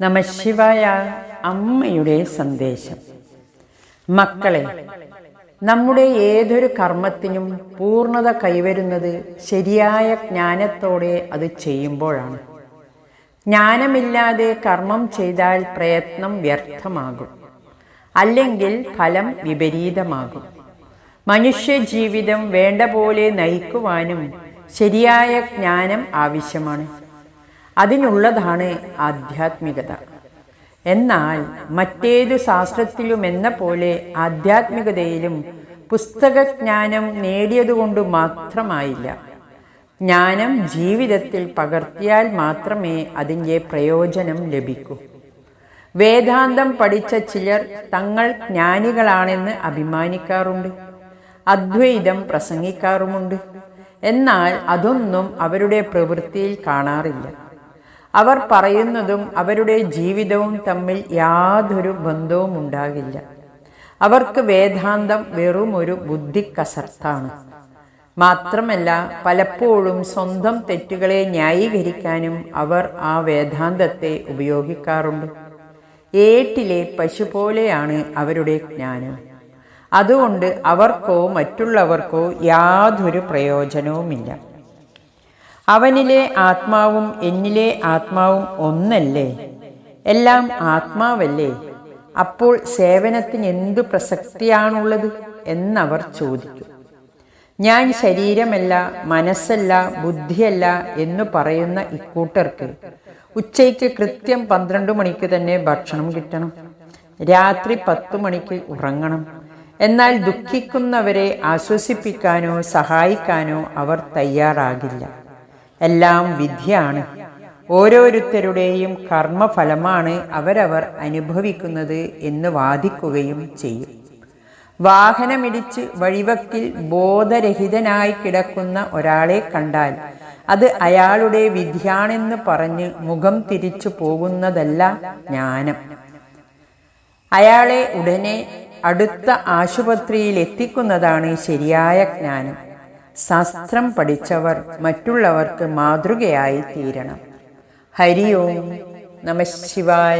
നമശിവായ അമ്മയുടെ സന്ദേശം. മക്കളെ നമ്മുടെ ഏതൊരു കർമ്മത്തിനും പൂർണത കൈവരുന്നത് ശരിയായ ജ്ഞാനത്തോടെ അത് ചെയ്യുമ്പോഴാണ്. ജ്ഞാനമില്ലാതെ കർമ്മം ചെയ്താൽ പ്രയത്നം വ്യർത്ഥമാകും. അല്ലെങ്കിൽ ഫലം വിപരീതമാകും. മനുഷ്യ ജീവിതം വേണ്ട പോലെ നയിക്കുവാനും ശരിയായ ജ്ഞാനം ആവശ്യമാണ്. അതിനുള്ളതാണ് ആധ്യാത്മികത. എന്നാൽ മറ്റേതു ശാസ്ത്രത്തിലും എന്ന പോലെ ആധ്യാത്മികതയിലും പുസ്തകജ്ഞാനം നേടിയതുകൊണ്ട് മാത്രമായില്ല. ജ്ഞാനം ജീവിതത്തിൽ പകർത്തിയാൽ മാത്രമേ അതിന്റെ പ്രയോജനം ലഭിക്കൂ. വേദാന്തം പഠിച്ച ചിലർ തങ്ങൾ ജ്ഞാനികളാണെന്ന് അഭിമാനിക്കാറുണ്ട്. അദ്വൈതം പ്രസംഗിക്കാറുമുണ്ട്. എന്നാൽ അതൊന്നും അവരുടെ പ്രവൃത്തിയിൽ കാണാറില്ല. അവർ പറയുന്നതും അവരുടെ ജീവിതവും തമ്മിൽ യാതൊരു ബന്ധവും ഉണ്ടാകില്ല. അവർക്ക് വേദാന്തം വെറും ഒരു ബുദ്ധിക്കസർത്താണ്. മാത്രമല്ല പലപ്പോഴും സ്വന്തം തെറ്റുകളെ ന്യായീകരിക്കാനും അവർ ആ വേദാന്തത്തെ ഉപയോഗിക്കാറുണ്ട്. ഏട്ടിലെ പശു പോലെയാണ് അവരുടെ ജ്ഞാനം. അതുകൊണ്ട് അവർക്കോ മറ്റുള്ളവർക്കോ യാതൊരു പ്രയോജനവുമില്ല. അവനിലെ ആത്മാവും എന്നിലെ ആത്മാവും ഒന്നല്ലേ? എല്ലാം ആത്മാവല്ലേ? അപ്പോൾ സേവനത്തിന് എന്തു പ്രസക്തിയാണുള്ളത് എന്നവർ ചോദിച്ചു ഞാൻ ശരീരമല്ല മനസ്സല്ല ബുദ്ധിയല്ല എന്നു പറയുന്ന ഇക്കൂട്ടർക്ക് ഉച്ചയ്ക്ക് കൃത്യം പന്ത്രണ്ട് മണിക്ക് തന്നെ ഭക്ഷണം കിട്ടണം. രാത്രി പത്തു മണിക്ക് ഉറങ്ങണം. എന്നാൽ ദുഃഖിക്കുന്നവരെ ആശ്വസിപ്പിക്കാനോ സഹായിക്കാനോ അവർ തയ്യാറാകില്ല. എല്ലാം വിദ്യയാണ്. ഓരോരുത്തരുടെയും കർമ്മഫലമാണ് അവരവർ അനുഭവിക്കുന്നത് എന്ന് വാദിക്കുകയും ചെയ്യും. വാഹനമിടിച്ച് വഴിവക്കിൽ ബോധരഹിതനായി കിടക്കുന്ന ഒരാളെ കണ്ടാൽ അത് അയാളുടെ വിധിയാണെന്ന് പറഞ്ഞ് മുഖം തിരിച്ചു പോകുന്നതല്ല ജ്ഞാനം. അയാളെ ഉടനെ അടുത്ത ആശുപത്രിയിൽ എത്തിക്കുന്നതാണ് ശരിയായ ജ്ഞാനം. ശാസ്ത്രം പഠിച്ചവർ മറ്റുള്ളവർക്ക് മാതൃകയായി തീരണം. ഹരി ഓം നമ ശിവായ.